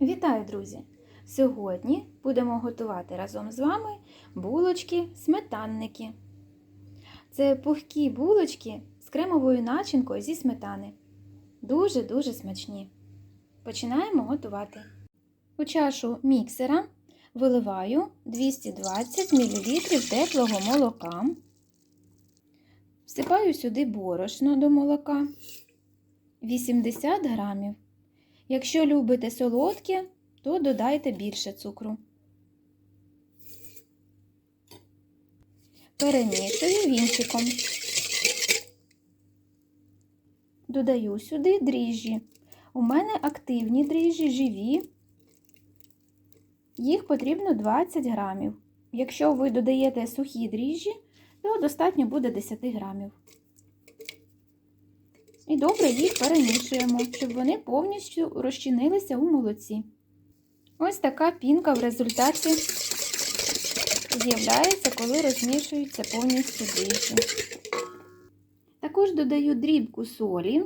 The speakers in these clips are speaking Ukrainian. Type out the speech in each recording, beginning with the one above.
Вітаю, друзі! Сьогодні будемо готувати разом з вами булочки-сметанники. Це пухкі булочки з кремовою начинкою зі сметани. Дуже-дуже смачні. Починаємо готувати. У чашу міксера виливаю 220 мл теплого молока. Всипаю сюди борошно до молока 80 грамів. Якщо любите солодке, то додайте більше цукру. Перемішую вінчиком. Додаю сюди дріжджі. У мене активні дріжджі живі. Їх потрібно 20 грамів. Якщо ви додаєте сухі дріжджі, то достатньо буде 10 грамів. І добре їх перемішуємо, щоб вони повністю розчинилися у молоці. Ось така пінка в результаті з'являється, коли розмішуються повністю дріжджі. Також додаю дрібку солі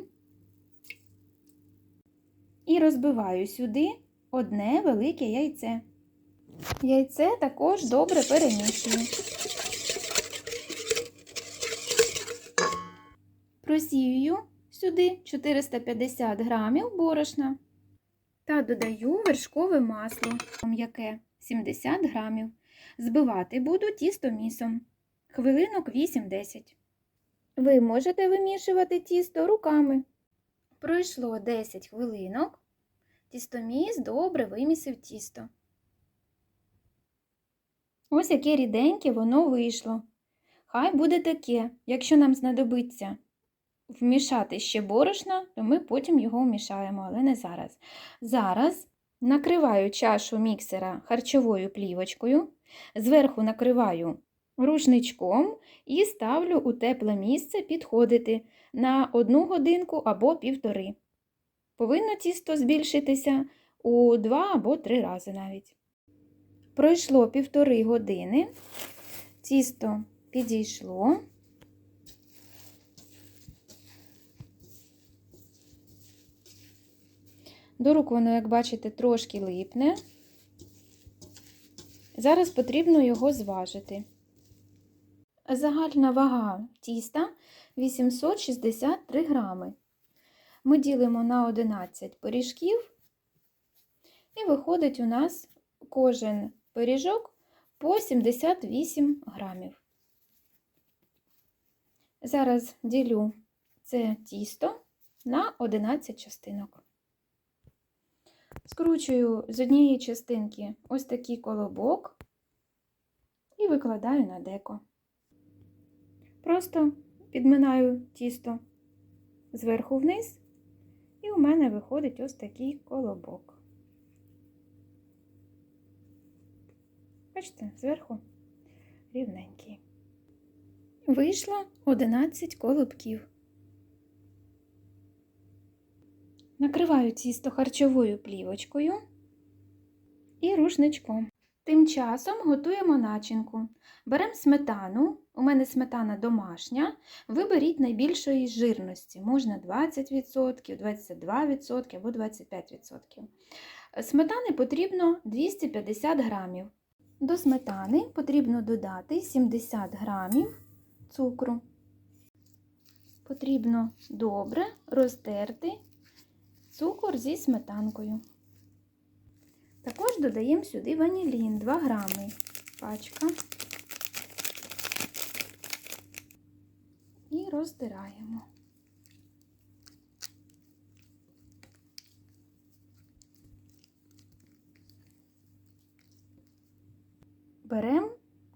і розбиваю сюди одне велике яйце. Яйце також добре перемішую. Просію сюди 450 грамів борошна та додаю вершкове масло, м'яке 70 грамів. Збивати буду тістомісом. Хвилинок 8-10. Ви можете вимішувати тісто руками. Пройшло 10 хвилинок. Тістоміс добре вимісив тісто. Ось яке ріденьке воно вийшло. Хай буде таке, якщо нам знадобиться вмішати ще борошна, то ми потім його вмішаємо, але не зараз. Зараз накриваю чашу міксера харчовою плівочкою, зверху накриваю рушничком і ставлю у тепле місце підходити на одну годинку або півтори. Повинно тісто збільшитися у два або три рази навіть. Пройшло півтори години, тісто підійшло. До рук воно, як бачите, трошки липне. Зараз потрібно його зважити. Загальна вага тіста 863 грами. Ми ділимо на 11 пиріжків, і виходить у нас кожен пиріжок по 78 грамів. Зараз ділю це тісто на 11 частинок. Скручую з однієї частинки ось такий колобок і викладаю на деко. Просто підминаю тісто зверху вниз, і у мене виходить ось такий колобок. Бачите, зверху рівненький. Вийшло 11 колобків. Накриваю тісто харчовою плівочкою і рушничком. Тим часом готуємо начинку. Беремо сметану, у мене сметана домашня, виберіть найбільшої жирності, можна 20%, 22% або 25%. Сметани потрібно 250 грамів. До сметани потрібно додати 70 грамів цукру. Потрібно добре розтерти цукор зі сметанкою. Також додаємо сюди ванілін 2 грами пачка і роздираємо. Беремо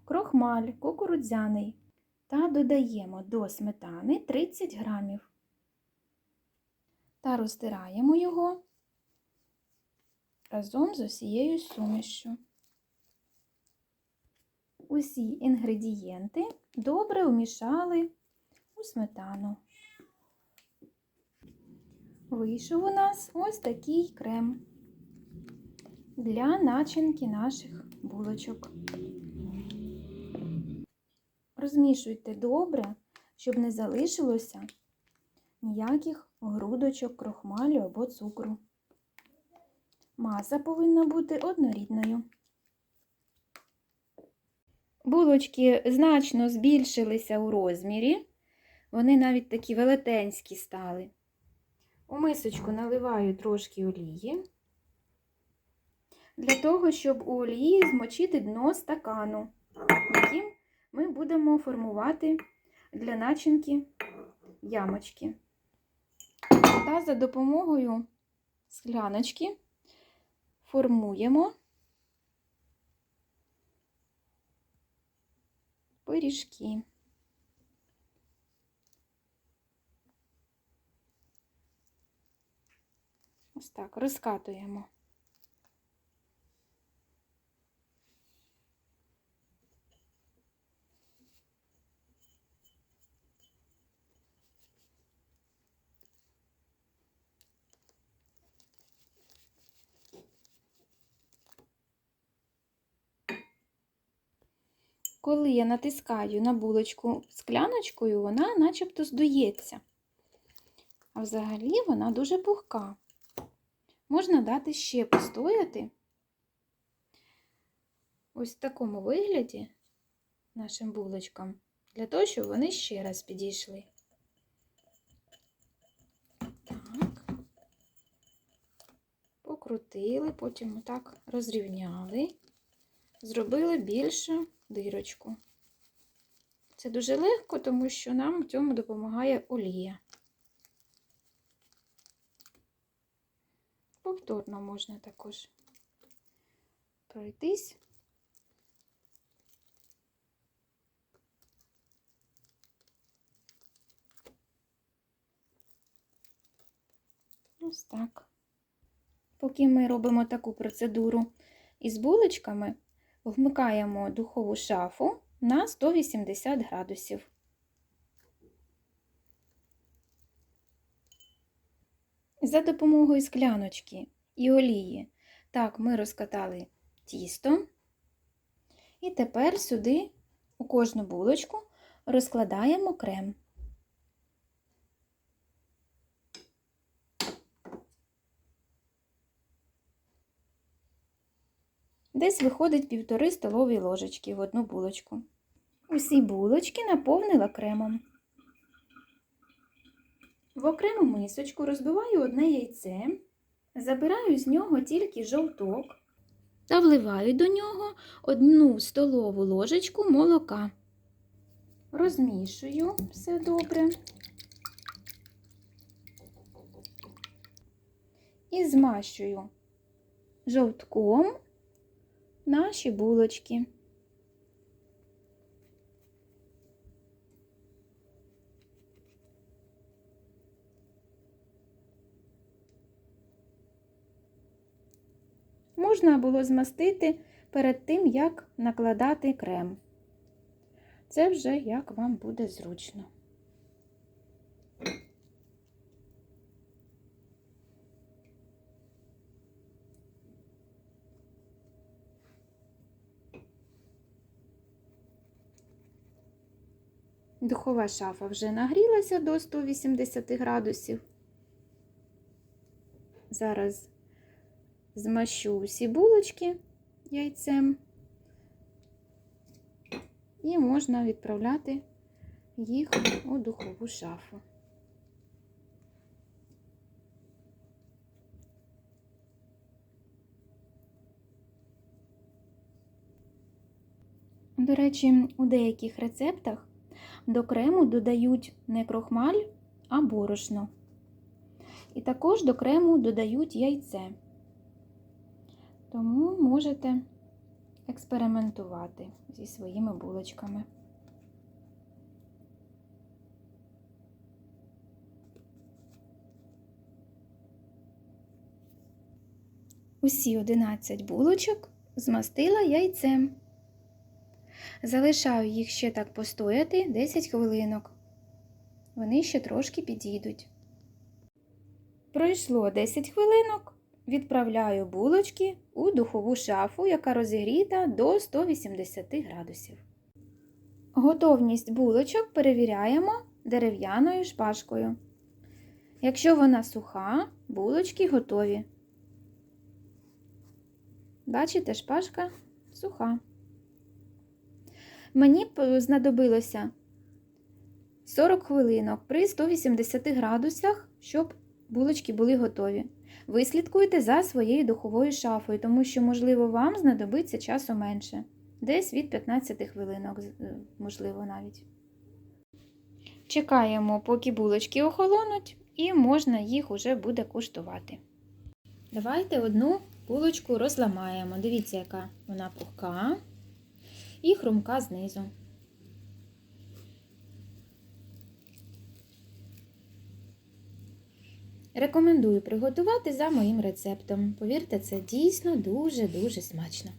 крохмаль кукурудзяний та додаємо до сметани 30 грамів та розтираємо його разом з усією сумішю. Усі інгредієнти добре вмішали у сметану. Вийшов у нас ось такий крем для начинки наших булочок. Розмішуйте добре, щоб не залишилося ніяких грудочок крохмалю або цукру. Маса повинна бути однорідною. Булочки значно збільшилися у розмірі. Вони навіть такі велетенські стали. У мисочку наливаю трошки олії, для того, щоб у олії змочити дно стакану, яким ми будемо формувати для начинки ямочки. Та за допомогою скляночки формуємо пиріжки. Ось так розкатуємо. Коли я натискаю на булочку скляночкою, вона начебто здується. А взагалі вона дуже пухка. Можна дати ще постояти. Ось в такому вигляді нашим булочкам, для того, щоб вони ще раз підійшли. Так. Покрутили, потім отак розрівняли, зробили більшу дирочку. Це дуже легко, тому що нам в цьому допомагає олія. Повторно можна також пройтись. Ось так. Поки ми робимо таку процедуру із булочками, вмикаємо духову шафу на 180 градусів. За допомогою скляночки і олії. Так, ми розкатали тісто. І тепер сюди у кожну булочку розкладаємо крем. Десь виходить півтори столові ложечки в одну булочку. Усі булочки наповнила кремом. В окрему мисочку розбиваю одне яйце, забираю з нього тільки жовток та вливаю до нього одну столову ложечку молока. Розмішую все добре. І змащую жовтком наші булочки. Можна було змастити перед тим, як накладати крем. Це вже як вам буде зручно. Духова шафа вже нагрілася до 180 градусів. Зараз змащу усі булочки яйцем і можна відправляти їх у духову шафу. До речі, у деяких рецептах до крему додають не крохмаль, а борошно. І також до крему додають яйце. Тому можете експериментувати зі своїми булочками. Усі 11 булочок змастила яйцем. Залишаю їх ще так постояти 10 хвилинок. Вони ще трошки підійдуть. Пройшло 10 хвилинок. Відправляю булочки у духову шафу, яка розігріта до 180 градусів. Готовність булочок перевіряємо дерев'яною шпажкою. Якщо вона суха, булочки готові. Бачите, шпажка суха. Мені б знадобилося 40 хвилинок при 180 градусах, щоб булочки були готові. Ви слідкуйте за своєю духовою шафою, тому що, можливо, вам знадобиться часу менше. Десь від 15 хвилинок, е, можливо, навіть. Чекаємо, поки булочки охолонуть, і можна їх уже буде куштувати. Давайте одну булочку розламаємо. Дивіться, яка вона пухка і хрумка знизу. Рекомендую приготувати за моїм рецептом. Повірте, це дійсно дуже-дуже смачно.